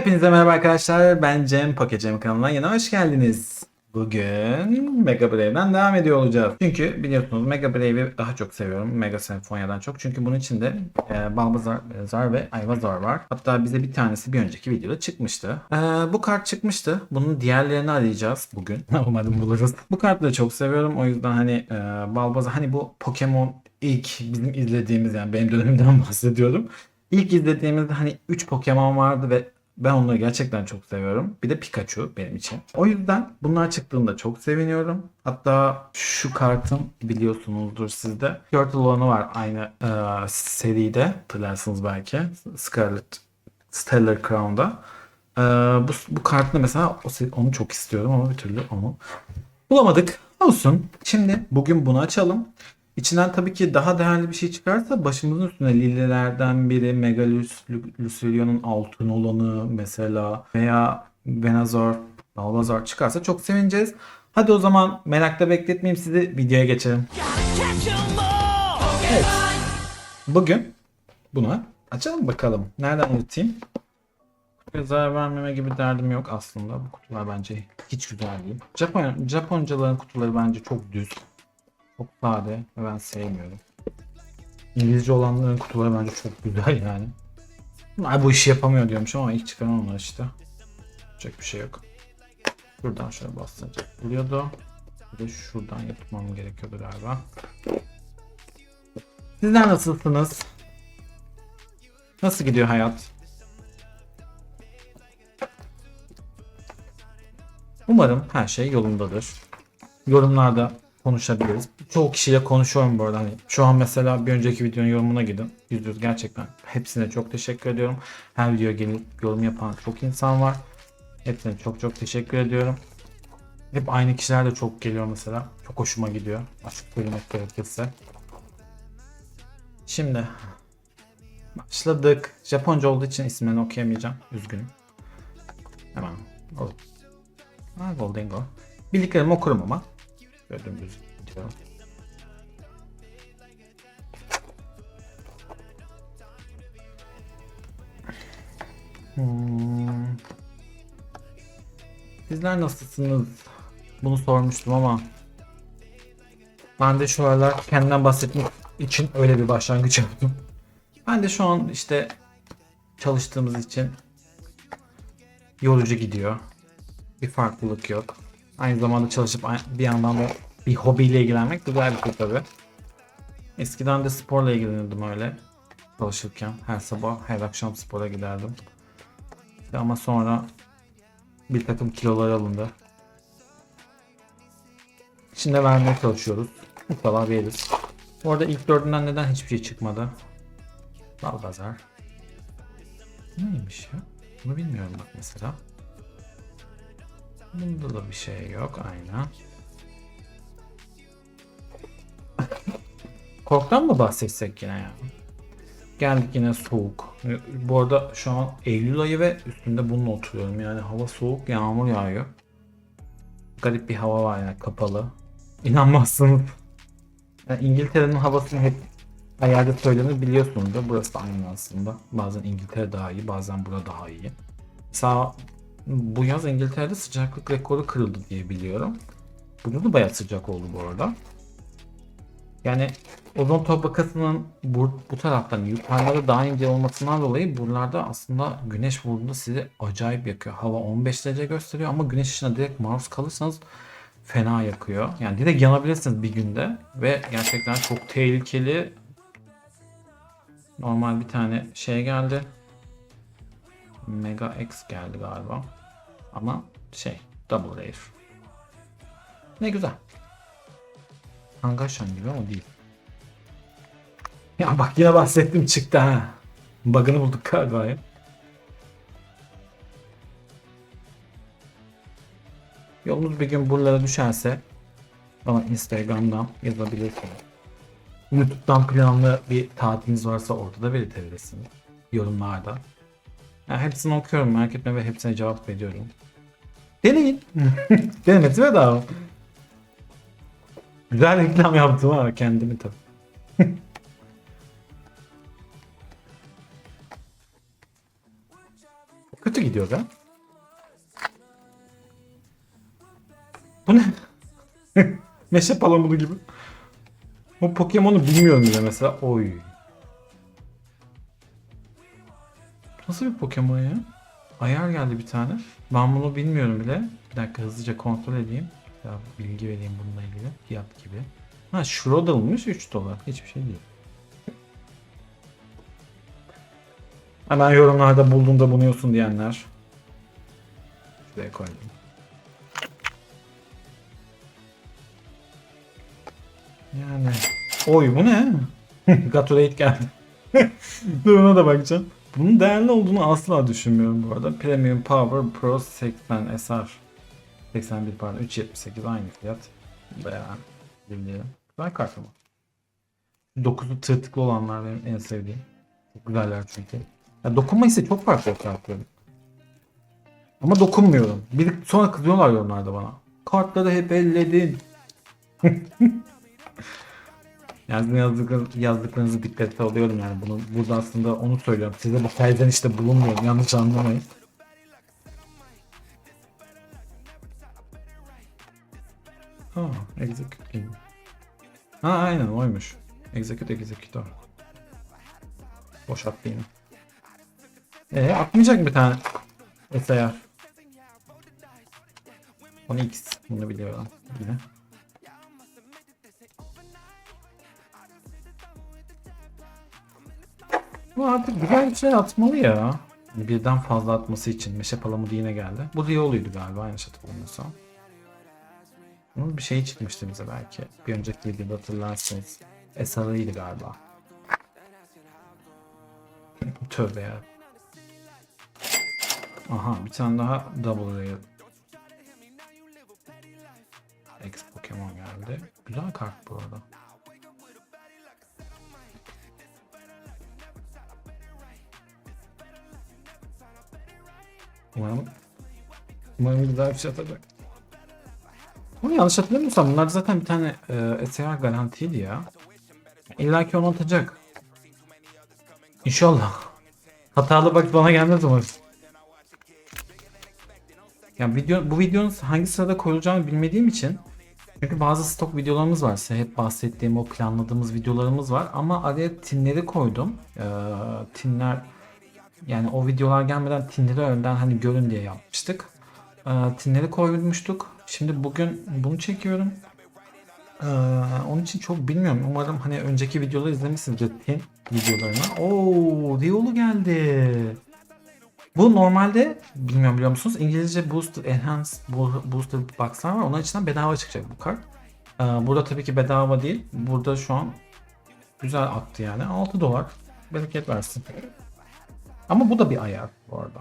Hepinize merhaba arkadaşlar. Ben Cem Pokecem kanalına yine hoş geldiniz. Bugün Mega Brave'den devam ediyor olacağız. Çünkü biliyorsunuz Mega Brave'i daha çok seviyorum. Mega Senfonya'dan çok. Çünkü bunun içinde e, Balbazar Zar ve Ayvazar var. Hatta bize bir tanesi bir önceki videoda çıkmıştı. E, bu kart çıkmıştı. Bunun diğerlerini arayacağız bugün. Umarım buluruz. Bu kartı da çok seviyorum. O yüzden hani e, Balbazar hani bu Pokemon ilk bizim izlediğimiz yani benim dönemimden bahsediyorum. İlk izlediğimizde hani 3 Pokemon vardı ve ben onları gerçekten çok seviyorum. Bir de Pikachu benim için. O yüzden bunlar çıktığında çok seviniyorum. Hatta şu kartın biliyorsunuzdur sizde. Turtle olanı var aynı e, seride. Hatırlarsınız belki. Scarlet Stellar Crown'da. E, bu, bu kartını mesela onu çok istiyorum ama bir türlü onu bulamadık. Olsun. Şimdi bugün bunu açalım. İçinden tabii ki daha değerli bir şey çıkarsa başımızın üstüne lililerden biri Megalus Lucilio'nun altın olanı mesela veya Venazor, Balbazar çıkarsa çok sevineceğiz. Hadi o zaman merakla bekletmeyeyim sizi videoya geçelim. Evet. Bugün bunu açalım bakalım. Nereden unutayım? Zarar vermeme gibi derdim yok aslında. Bu kutular bence hiç güzel değil. Japon, Japoncaların kutuları bence çok düz. Çok sade ve ben sevmiyorum. İngilizce olanların kutuları bence çok güzel yani. Bunlar bu işi yapamıyor diyormuş ama ilk çıkan onlar işte. Yapacak bir şey yok. Şuradan şöyle bastırınca buluyordu. Bir de şuradan yapmam gerekiyordu galiba. Sizler nasılsınız? Nasıl gidiyor hayat? Umarım her şey yolundadır. Yorumlarda konuşabiliriz. Çoğu kişiyle konuşuyorum bu arada. Hani şu an mesela bir önceki videonun yorumuna gidin. Yüz gerçekten hepsine çok teşekkür ediyorum. Her videoya gelip yorum yapan çok insan var. Hepsine çok çok teşekkür ediyorum. Hep aynı kişiler de çok geliyor mesela. Çok hoşuma gidiyor. Açık söylemek gerekirse. Şimdi başladık. Japonca olduğu için ismini okuyamayacağım. Üzgünüm. Hemen. Gold. Ha, Goldengo. Bildiklerimi okurum ama. Gördüğünüz gibi. Hmm. Sizler nasılsınız? Bunu sormuştum ama ben de şu aralar kendimden bahsetmek için öyle bir başlangıç yaptım. Ben de şu an işte çalıştığımız için yorucu gidiyor. Bir farklılık yok. Aynı zamanda çalışıp bir yandan da bir hobiyle ilgilenmek güzel bir şey tabii. Eskiden de sporla ilgilenirdim öyle. Çalışırken her sabah her akşam spora giderdim. Ama sonra bir takım kilolar alındı. Şimdi vermeye çalışıyoruz. İnşallah veririz. Bu arada ilk dördünden neden hiçbir şey çıkmadı? Balbazar. Neymiş ya? Bunu bilmiyorum bak mesela. Bunda da bir şey yok aynen. Korktan mı bahsetsek yine ya? Geldik yine soğuk. Bu arada şu an Eylül ayı ve üstünde bununla oturuyorum. Yani hava soğuk, yağmur yağıyor. Garip bir hava var yani kapalı. İnanmazsınız. Yani İngiltere'nin havasını hep yerde söylenir biliyorsunuzdur. Burası da aynı aslında. Bazen İngiltere daha iyi, bazen burada daha iyi. Mesela bu yaz İngiltere'de sıcaklık rekoru kırıldı diye biliyorum. Bugün de bayağı sıcak oldu bu arada. Yani ozon tabakasının bu, bu taraftan yukarıda daha ince olmasından dolayı buralarda aslında güneş vurduğunda sizi acayip yakıyor. Hava 15 derece gösteriyor ama güneş ışığına direkt maruz kalırsanız fena yakıyor. Yani direkt yanabilirsiniz bir günde ve gerçekten çok tehlikeli. Normal bir tane şey geldi. Mega X geldi galiba. Ama şey Double Rare. Ne güzel. Kangaşan gibi ama değil. Ya bak yine bahsettim çıktı ha. Bug'ını bulduk galiba ya. Yolunuz bir gün buralara düşerse bana Instagram'dan yazabilirsiniz. YouTube'dan planlı bir tatiliniz varsa orada da belirtebilirsiniz. Yorumlarda. Ya hepsini okuyorum merak etme ve hepsine cevap veriyorum. Deneyin. Denemesi bedava. Güzel reklam yaptım ama kendimi tabii. Kötü gidiyor be. Bu ne? Meşe palamunu gibi. Bu Pokemon'u bilmiyorum bile mesela. Oy. Nasıl bir Pokemon ya? Ayar geldi bir tane. Ben bunu bilmiyorum bile. Bir dakika hızlıca kontrol edeyim. Ya bilgi vereyim bununla ilgili. Fiyat gibi. Ha Shroudal'mış 3 dolar. Hiçbir şey değil. Hemen yorumlarda bulduğunda bunuyorsun diyenler. Şuraya koydum. Yani. Oy bu ne? Gatorade geldi. Dur ona da bakacağım. Bunun değerli olduğunu asla düşünmüyorum bu arada. Premium Power Pro 80 SR. 81 pardon 378 aynı fiyat. Bayağı bildiğim. Güzel kart ama. 9'u tırtıklı olanlar benim en sevdiğim. Çok güzeller çünkü. Ya dokunma hissi çok farklı kartların. Ama dokunmuyorum. Bir, sonra kızıyorlar yorumlarda bana. Kartları hep elledin. Yani yazdıklarınızı, yazdıklarınızı dikkate alıyorum yani bunu burada aslında onu söylüyorum. Size bu felden işte bulunmuyorum. Yanlış anlamayın. Ha, execute. Ha aynen oymuş. Execute executor. Boşalttı yine. Ee atmayacak mı bir tane SAR? 10x bunu biliyorum yine. Bu artık güzel bir şey atmalı ya. Birden fazla atması için meşe palamudu yine geldi. Bu Riolu'ydu galiba yanlış hatırlamıyorsam. Bunun bir şey çıkmıştı bize belki. Bir önceki videoda hatırlarsınız. SR'ıydı galiba. Tövbe ya. Aha bir tane daha Double Rare. X Pokemon geldi. Güzel kart bu arada. Umarım, umarım güzel bir şey atacak. Ama yanlış hatırlamıyorsam bunlar zaten bir tane e, SR garantiydi ya. İlla ki onu atacak. İnşallah. Hatalı bak bana gelmez umarım. Ya video, bu videonun hangi sırada koyulacağını bilmediğim için çünkü bazı stok videolarımız var. Size hep bahsettiğim o planladığımız videolarımız var. Ama araya tinleri koydum. Ee, tinler yani o videolar gelmeden tinleri önden hani görün diye yapmıştık. Ee, tinleri koymuştuk. Şimdi bugün bunu çekiyorum. Ee, onun için çok bilmiyorum. Umarım hani önceki videoları izlemişsinizdir tin videolarını. Oo, Riolu geldi. Bu normalde bilmiyorum biliyor musunuz? İngilizce Booster Enhanced Booster Box'lar var. Onun içinden bedava çıkacak bu kart. Ee, burada tabii ki bedava değil. Burada şu an güzel aktı yani. 6 dolar. Bereket versin. Ama bu da bir ayar bu arada.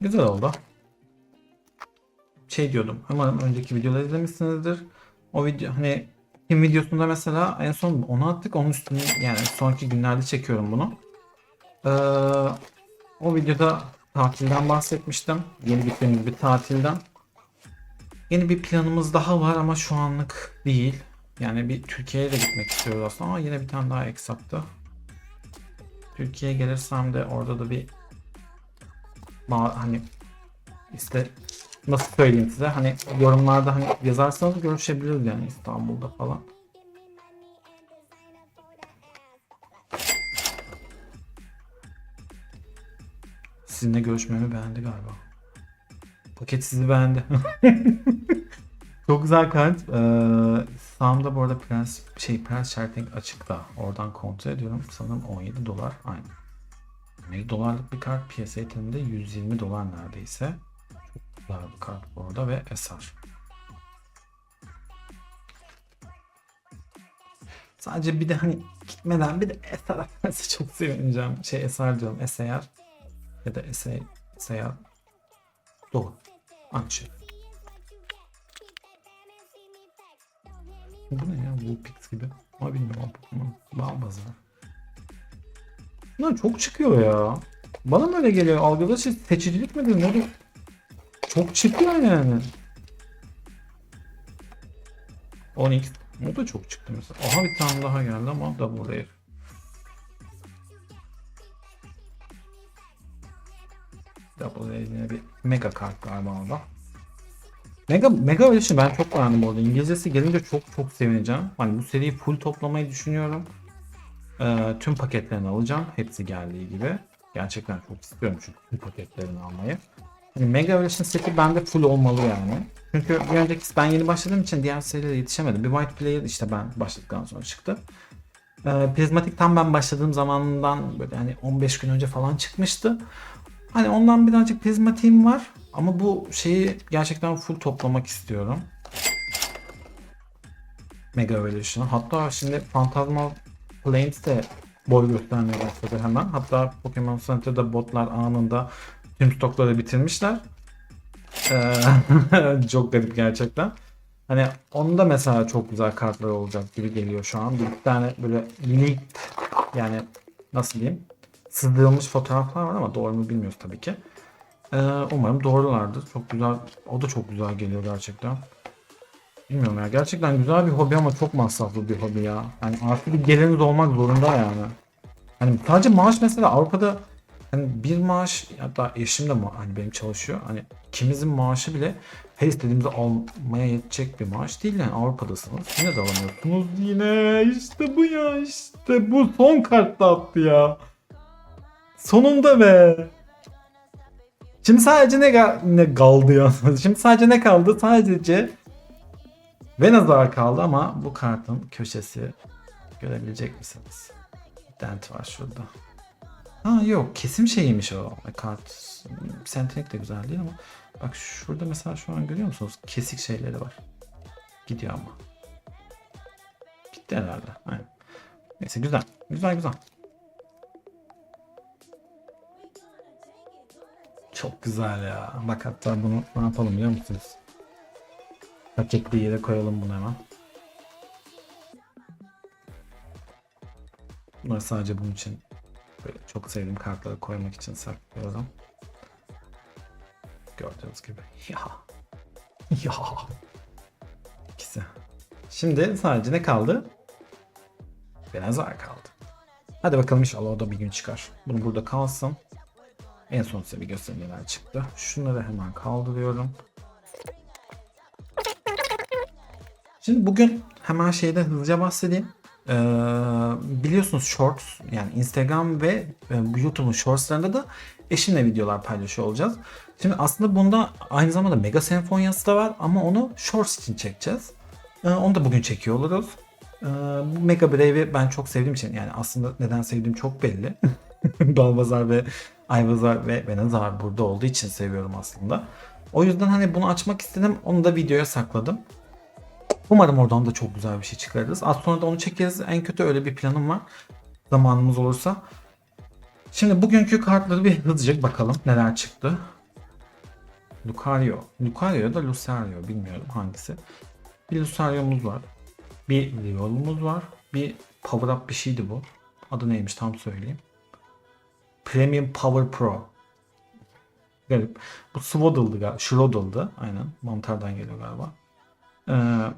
Güzel oldu. Şey diyordum. Umarım önceki videoları izlemişsinizdir. O video hani kim videosunda mesela en son onu attık. Onun üstüne yani sonraki günlerde çekiyorum bunu. Ee, o videoda tatilden bahsetmiştim. Yeni bittiğimiz bir tatilden. Yeni bir planımız daha var ama şu anlık değil. Yani bir Türkiye'ye de gitmek istiyoruz aslında ama yine bir tane daha eksaktı. Türkiye'ye gelirsem de orada da bir hani işte nasıl söyleyeyim size hani yorumlarda hani yazarsanız görüşebiliriz yani İstanbul'da falan. Sizinle görüşmemi beğendi galiba. Paket sizi beğendi. Çok güzel kart. Ee, sağımda bu arada Prens şey Prens Charting açıkta. Oradan kontrol ediyorum. Sanırım 17 dolar. Aynen. 17 dolarlık bir kart piyasa yetiminde 120 dolar neredeyse. Çok güzel bir kart bu arada ve SR. Sadece bir de hani gitmeden bir de SR atarsa çok sevineceğim. Şey SR diyorum SR ya da SR SR Doğru. Aynı şey. Bu ne ya? Vulpix gibi. Ama bilmiyorum o Pokemon. Balbaz var. Bunlar çok çıkıyor ya. Bana mı öyle geliyor? Algıda şey seçicilik midir? Nedir? Çok çıkıyor yani. 10x. O da çok çıktı mesela. Aha bir tane daha geldi ama double rare. Double yine bir mega kart galiba orada. Mega Mega Evolution ben çok beğendim orada. İngilizcesi gelince çok çok sevineceğim. Hani bu seriyi full toplamayı düşünüyorum. Ee, tüm paketlerini alacağım. Hepsi geldiği gibi. Gerçekten çok istiyorum çünkü tüm paketlerini almayı. Hani Mega Evolution seti bende full olmalı yani. Çünkü bir önceki ben yeni başladığım için diğer serilere yetişemedim. Bir White Player işte ben başladıktan sonra çıktı. Ee, Prismatic tam ben başladığım zamandan böyle hani 15 gün önce falan çıkmıştı. Hani ondan birazcık Prismatic'im var. Ama bu şeyi gerçekten full toplamak istiyorum. Mega Evolution. Hatta şimdi Phantasmal Planes de boy göstermeye başladı hemen. Hatta Pokemon Center'da botlar anında tüm stokları bitirmişler. Ee, çok garip gerçekten. Hani onda mesela çok güzel kartlar olacak gibi geliyor şu an. Bir tane böyle leaked yani nasıl diyeyim sızdırılmış fotoğraflar var ama doğru mu bilmiyoruz tabii ki. Ee, umarım doğrulardır. Çok güzel. O da çok güzel geliyor gerçekten. Bilmiyorum ya. Gerçekten güzel bir hobi ama çok masraflı bir hobi ya. Yani artık bir geliriniz olmak zorunda yani. Hani sadece maaş mesela Avrupa'da hani bir maaş hatta eşim de hani benim çalışıyor. Hani ikimizin maaşı bile her istediğimizi almaya yetecek bir maaş değil yani Avrupa'dasınız. Yine de alamıyorsunuz yine. İşte bu ya işte bu son kartta attı ya. Sonunda be. Şimdi sadece ne, ga- ne kaldı ya? Şimdi sadece ne kaldı? Sadece Venazar kaldı ama bu kartın köşesi görebilecek misiniz? Dent var şurada. Ha yok kesim şeyiymiş o kart. Sentenik de güzel değil ama bak şurada mesela şu an görüyor musunuz? Kesik şeyleri var. Gidiyor ama. Gitti herhalde. Aynen. Neyse güzel. Güzel güzel. Çok güzel ya. Bak hatta bunu ne yapalım biliyor musunuz? Paketli yere koyalım bunu hemen. Bunları sadece bunun için böyle çok sevdiğim kartları koymak için saklıyorum. Gördüğünüz gibi. Ya. Ya. İkisi. Şimdi sadece ne kaldı? Benazar kaldı. Hadi bakalım inşallah o da bir gün çıkar. Bunu burada kalsın. En son size bir göstereyim neler çıktı. Şunları hemen kaldırıyorum. Şimdi bugün hemen şeyden hızlıca bahsedeyim. Ee, biliyorsunuz Shorts yani Instagram ve e, YouTube'un Shorts'larında da eşimle videolar paylaşıyor olacağız. Şimdi aslında bunda aynı zamanda Mega Senfonyası da var ama onu Shorts için çekeceğiz. Ee, onu da bugün çekiyor oluruz. Ee, bu Mega Brave'i ben çok sevdiğim için yani aslında neden sevdiğim çok belli. Balbazar ve Ayvazar ve Benazar burada olduğu için seviyorum aslında. O yüzden hani bunu açmak istedim. Onu da videoya sakladım. Umarım oradan da çok güzel bir şey çıkarırız. Az sonra da onu çekeriz. En kötü öyle bir planım var. Zamanımız olursa. Şimdi bugünkü kartları bir hızlıca bakalım neler çıktı. Lucario. Lucario da Lucario bilmiyorum hangisi. Bir Lucario'muz var. Bir Riol'umuz var. Bir Power Up bir şeydi bu. Adı neymiş tam söyleyeyim. Premium Power Pro. Garip. Bu Swaddle'dı galiba. Shroudle'dı. Aynen. Mantardan geliyor galiba. Ee,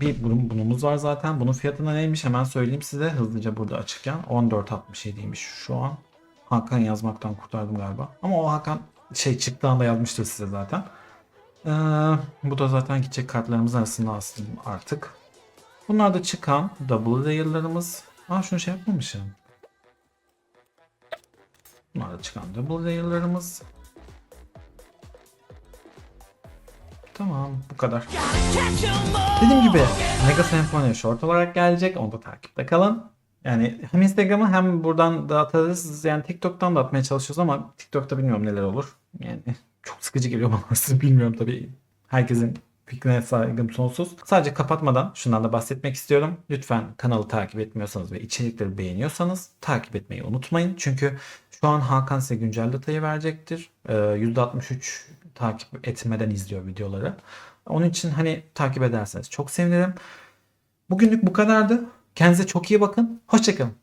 bir bunun, bunumuz var zaten. Bunun fiyatına neymiş hemen söyleyeyim size hızlıca burada açıkken. 14.67'ymiş şu an. Hakan yazmaktan kurtardım galiba. Ama o Hakan şey çıktığında yazmıştır size zaten. Ee, bu da zaten gidecek kartlarımız arasında aslında artık. Bunlar da çıkan double layer'larımız. Aa şunu şey yapmamışım. Bunlar da çıkan double layer'larımız. Tamam bu kadar. Dediğim gibi Mega Symphony short olarak gelecek. Onu da takipte kalın. Yani hem Instagram'ı hem buradan da atarız. Yani TikTok'tan da atmaya çalışıyoruz ama TikTok'ta bilmiyorum neler olur. Yani çok sıkıcı geliyor bana aslında bilmiyorum tabii. Herkesin fikrine saygım sonsuz. Sadece kapatmadan şundan da bahsetmek istiyorum. Lütfen kanalı takip etmiyorsanız ve içerikleri beğeniyorsanız takip etmeyi unutmayın. Çünkü şu an Hakan size güncel datayı verecektir. Ee, %63 takip etmeden izliyor videoları. Onun için hani takip ederseniz çok sevinirim. Bugünlük bu kadardı. Kendinize çok iyi bakın. Hoşçakalın.